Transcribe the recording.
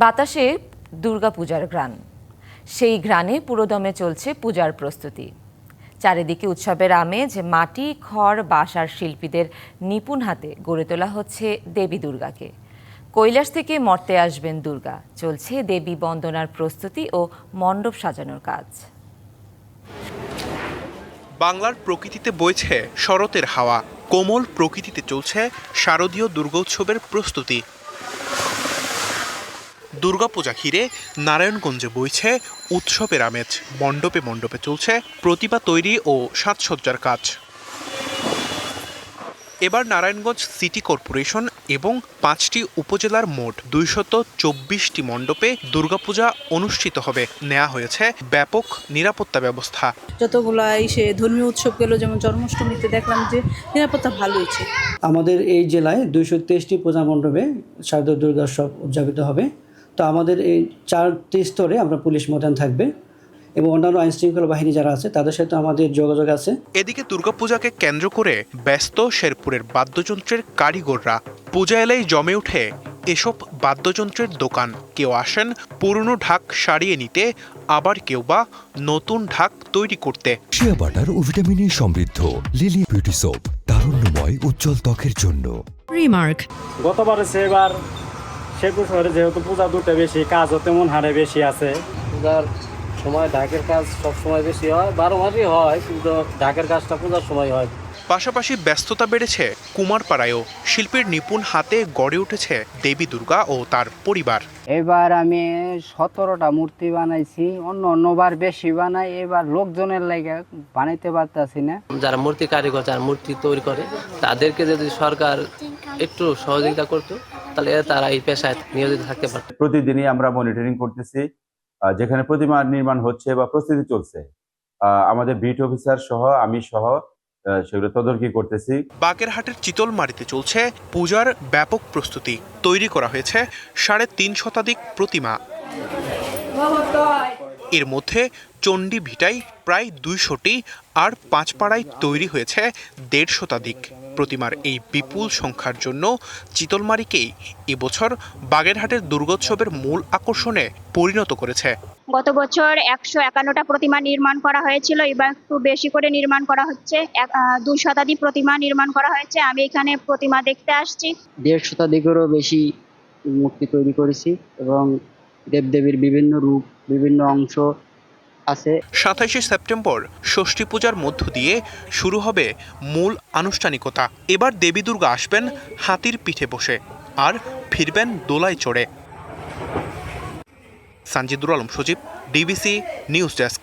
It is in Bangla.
বাতাসে দুর্গাপূজার ঘ্রাণ। সেই ঘ্রাণে পুরোদমে চলছে পূজার প্রস্তুতি। চারিদিকে উৎসবের আমেজ, মাটি, খড় বাসার শিল্পীদের নিপুণ হাতে গড়ে তোলা হচ্ছে দেবী দুর্গাকে। কৈলাস থেকে মর্তে আসবেন দুর্গা। চলছে দেবী বন্দনার প্রস্তুতি ও মণ্ডপ সাজানোর কাজ। বাংলার প্রকৃতিতে বইছে শরতের হাওয়া। কোমল প্রকৃতিতে চলছে শারদীয় দুর্গোৎসবের প্রস্তুতি। দুর্গাপূজা ঘিরে নারায়ণগঞ্জে বইছে উৎসবের আমেজ। মণ্ডপে মণ্ডপে চলছে প্রতিমা তৈরি ও সাজসজ্জার কাজ। এবার নারায়ণগঞ্জ সিটি কর্পোরেশন এবং পাঁচটি উপজেলার মোট দুইশত চব্বিশটি মণ্ডপে দুর্গাপূজা অনুষ্ঠিত হবে। নেওয়া হয়েছে ব্যাপক নিরাপত্তা ব্যবস্থা। যতগুলা সে ধর্মীয় উৎসব গেল যেমন জন্মাষ্টমীতে দেখলাম যে নিরাপত্তা ভালো হয়েছে আমাদের এই জেলায় দুইশো তেইশটি পূজা মণ্ডপে শারদীয় দুর্গোৎসব উদযাপিত হবে। তো আমাদের এই চারটি স্তরে আমরা পুলিশ মোতায়েন থাকবে এবং অন্যান্য আইন শৃঙ্খলা বাহিনী যারা আছে তাদের সাথে আমাদের যোগাযোগ আছে। এদিকে দুর্গাপূজাকে কেন্দ্র করে ব্যস্ত শেরপুরের বাদ্যযন্ত্রের কারিগররা পূজা এলেই জমে ওঠে এসব বাদ্যযন্ত্রের দোকান। কেউ আসেন পুরনো ঢাক সারিয়ে নিতে আবার কেউ বা নতুন ঢাক তৈরি করতে। শিয়া বাটার ও ভিটামিনে সমৃদ্ধ লিলি বিউটি সোপ তারুণ্যময় উজ্জ্বল ত্বকের জন্য। Remark. গতবারে সে এবার শেরপুর শহরে যেহেতু পূজা দুটো বেশি কাজও তেমন হারে বেশি আছে। পূজার সময় ঢাকের কাজ সব সময় বেশি হয় বারো মাসই হয় কিন্তু ঢাকের কাজটা পূজার সময় হয়। পাশাপাশি ব্যস্ততা বেড়েছে কুমারপাড়ায়ও শিল্পীর নিপুণ হাতে গড়ে উঠেছে দেবী দুর্গা ও তার পরিবার। এবার আমি সতেরোটা মূর্তি বানাইছি অন্য অন্যবার বেশি বানাই এবার লোকজনের লাগে বানাইতে পারতাছি না। যারা মূর্তি কারিগর যারা মূর্তি তৈরি করে তাদেরকে যদি সরকার একটু সহযোগিতা করতো তাহলে তারা এই পেশায় নিয়োজিত থাকতে পারত প্রতিদিনই আমরা মনিটরিং করতেছি যেখানে প্রতিমা নির্মাণ হচ্ছে বা প্রস্তুতি চলছে। আমাদের বিট অফিসার সহ আমি সহ সেগুলো তদারকি করতেছি। বাগেরহাটের চিতলমারিতে চলছে পূজার ব্যাপক প্রস্তুতি। তৈরি করা হয়েছে সাড়ে তিন শতাধিক প্রতিমা। এর মধ্যে চণ্ডী ভিটাই প্রায় দুইশোটি আর পাঁচপাড়ায় তৈরি হয়েছে দেড় শতাধিক। প্রতিমার এই বিপুল সংখ্যার জন্য চিতলমারিকেই এবছর বাগেরহাটের দুর্গোৎসবের মূল আকর্ষণে পরিণত করেছে। গত বছর একশো একান্নটা প্রতিমা নির্মাণ করা হয়েছিল এবার একটু বেশি করে নির্মাণ করা হচ্ছে। এক- দুই শতাধিক প্রতিমা নির্মাণ করা হয়েছে। আমি এখানে প্রতিমা দেখতে আসছি। দেড় শতাধিকেরও বেশি মূর্তি তৈরি করেছি এবং দেবদেবীর বিভিন্ন রূপ বিভিন্ন অংশ আছে। সাতাইশে সেপ্টেম্বর ষষ্ঠী পূজার মধ্য দিয়ে শুরু হবে মূল আনুষ্ঠানিকতা। এবার দেবী দুর্গা আসবেন হাতির পিঠে বসে আর ফিরবেন দোলায় চড়ে। Sanjidur Alam Sajib, DBC news desk.